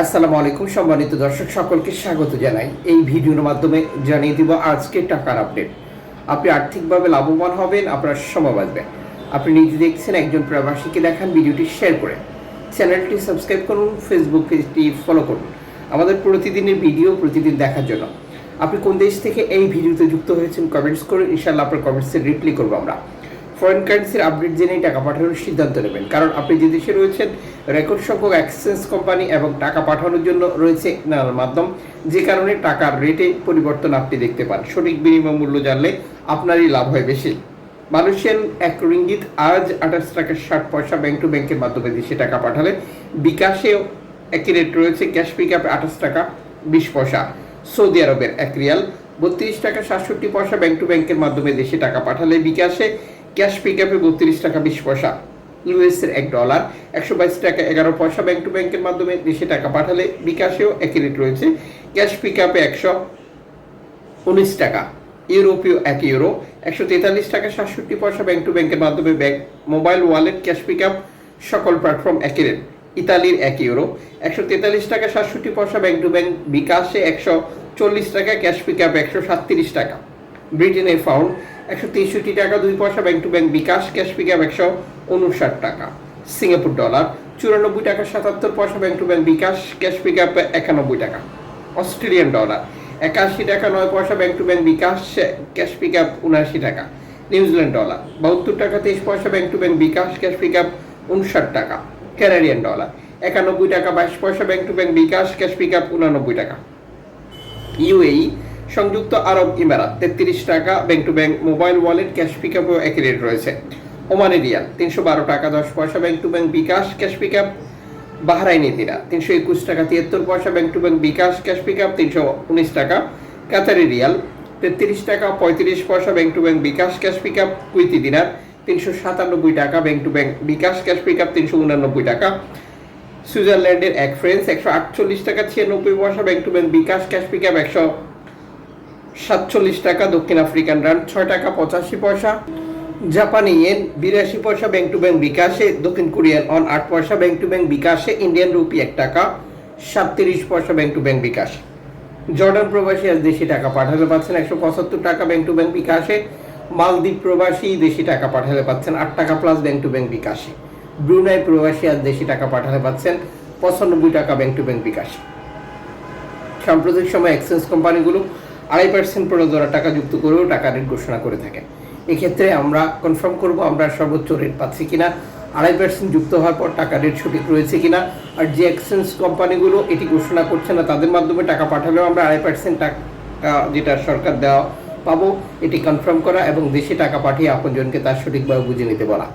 আসসালামু আলাইকুম, সম্মানিত দর্শক, সকলকে স্বাগত জানাই। এই ভিডিওর মাধ্যমে জানিয়ে দিব আজকে টাকার আপডেট। আপনি আর্থিকভাবে লাভবান হবেন, আপনার সময় বাঁচবে। আপনি নিজে দেখছেন একজন প্রবাসীকে দেখান ভিডিওটি শেয়ার করে। চ্যানেলটি সাবস্ক্রাইব করুন, ফেসবুক পেজটি ফলো করুন। আমাদের প্রতিদিনের ভিডিও প্রতিদিন দেখার জন্য। আপনি কোন দেশ থেকে এই ভিডিওতে যুক্ত হয়েছেন, কমেন্টস করুন ইনশাল্লাহ আপনার কমেন্টসের রিপ্লাই করব আমরা। ফরেন কারেন্সির আপডেট জেনেই টাকা পাঠানোর সিদ্ধান্ত নেবেন। কারণ আপনি যে দেশে রয়েছেন রেকর্ড সংখ্যক এক্সচেঞ্জ কোম্পানি এবং টাকা পাঠানোর জন্য রয়েছে নানান মাধ্যম, যে কারণে টাকার রেটে পরিবর্তন আপনি দেখতে পান। সঠিক বিনিময় মূল্য জানলে আপনারই লাভ হয় বেশি। মালয়েশিয়ান এক রিঙ্গিত আজ আঠাশ টাকা ষাট পয়সা ব্যাংক টু ব্যাংকের মাধ্যমে দেশে টাকা পাঠালে বিকাশেও একই রেট রয়েছে। ক্যাশ পিক আপে আঠাশ টাকা, বিশ পয়সা। সৌদি আরবের এক রিয়াল, বত্রিশ টাকা, সাতষট্টি পয়সা ব্যাংক টু ব্যাংকের মাধ্যমে দেশে টাকা পাঠালে বিকাশে ক্যাশ পিক আপে বত্রিশ টাকা, বিশ পয়সা। ইউএস এর এক ডলার, একশো বাইশ টাকা, এগারো পয়সা ব্যাংক টু ব্যাংকের মাধ্যমে দেশে টাকা পাঠালে বিকাশেও একই রেট রয়েছে। ক্যাশ পিক আপে একশো উনিশ টাকা ইউরোপীয় এক ইউরো, একশো তেতাল্লিশ টাকা, সাতষট্টি পয়সা ব্যাংক টু ব্যাংকের মাধ্যমে bank, mobile wallet, cash pick up সকল প্ল্যাটফর্ম একই রেট। ইতালির এক ইউরো, একশো তেতাল্লিশ টাকা, সাতষট্টি পয়সা ব্যাংক টু ব্যাংক বিকাশে একশো চল্লিশ টাকা, ক্যাশ পিক আপ একশো সাতত্রিশ টাকা। ব্রিটেনের ফাউন্ড একশো তেষট্টি টাকা, দুই পয়সা bank to bank bKash cash pick up একশো উনষাট টাকা। সিঙ্গাপুর ডলার চুরানব্বই টাকা, সাতাত্তর পয়সা bank to bank bKash cash pick up একানব্বই টাকা। অস্ট্রেলিয়ান ডলার একাশি টাকা, নয় পয়সা bank to bank bKash cash pick up উনআশি টাকা। নিউজিল্যান্ড ডলার বাহাত্তর টাকা, তেইশ পয়সা bank to bank bKash cash pick up উনষাট টাকা। ক্যানাডিয়ান ডলার একানব্বই টাকা, বাইশ পয়সা bank to bank bKash cash pick up উনানব্বই টাকা। ইউএই সংযুক্ত আরব ইমারাত, তেত্রিশ টাকা bank to bank mobile wallet cash pick আপও একই রেট রয়েছে। ওমানি রিয়াল, তিনশো বারো টাকা, দশ পয়সা bank to bank bKash cash pick up Bahraini দিরা তিনশো একুশ টাকা, তিয়াত্তর পয়সা bank to bank bKash cash pick up তিনশো উনিশ টাকা। কাতারি রিয়াল, তেত্রিশ টাকা, পঁয়ত্রিশ পয়সা bank to bank bKash cash pick up Kuwaiti dinar, তিনশো সাতানব্বই টাকা bank to bank bKash cash pick up তিনশো উনানব্বই টাকা। সুইজারল্যান্ডের এক ফ্রেন্স একশো আটচল্লিশ টাকা, ছিয়ানব্বই পয়সা bank to bank bKash cash pick up একশো সাতচল্লিশ টাকা, দক্ষিণ আফ্রিকান রান ছয় টাকা পঁচাশি পয়সা, জাপানি ইয়েন বিরাশি পয়সা, ব্যাংক টু ব্যাংক বিকাশে, দক্ষিণ কোরিয়ান অন আট পয়সা, ব্যাংক টু ব্যাংক বিকাশে, ইন্ডিয়ান রুপি এক টাকা, সাতত্রিশ পয়সা, bank to bank bKash. Jordan প্রবাসী আজ দেশি টাকা পাঠাতে পাচ্ছেন একশো পঁচাত্তর টাকা, ব্যাংক টু ব্যাংক বিকাশে। মালদ্বীপ প্রবাসী দেশি টাকা পাঠাতে পাচ্ছেন আট টাকা প্লাস ব্যাংক টু ব্যাংক বিকাশে। ব্রুনাই প্রবাসী আজ দেশি টাকা পাঠাতে পাচ্ছেন পঁচানব্বই টাকা, ব্যাংক টু ব্যাংক বিকাশে। সাম্প্রতিক সময় এক্সচেঞ্জ কোম্পানিগুলো আড়াই পার্সেন্ট প্রণোদনা টাকা যুক্ত করেও টাকা রেট ঘোষণা করে থাকে এক্ষেত্রে আমরা কনফার্ম করব আমরা সর্বোচ্চ রেট পাচ্ছি কিনা, আড়াই পার্সেন্ট যুক্ত হওয়ার পর টাকা রেট সঠিক রয়েছে কিনা, আর যে এক্সচেঞ্জ কোম্পানিগুলো এটি ঘোষণা করছে না, তাদের মাধ্যমে টাকা পাঠালেও আমরা আড়াই পার্সেন্ট টাকা যেটা সরকার দেওয়া পাবো, এটি কনফার্ম করা এবং দেশে টাকা পাঠিয়ে আপনজনকে তার সঠিকভাবে বুঝে নিতে বলা।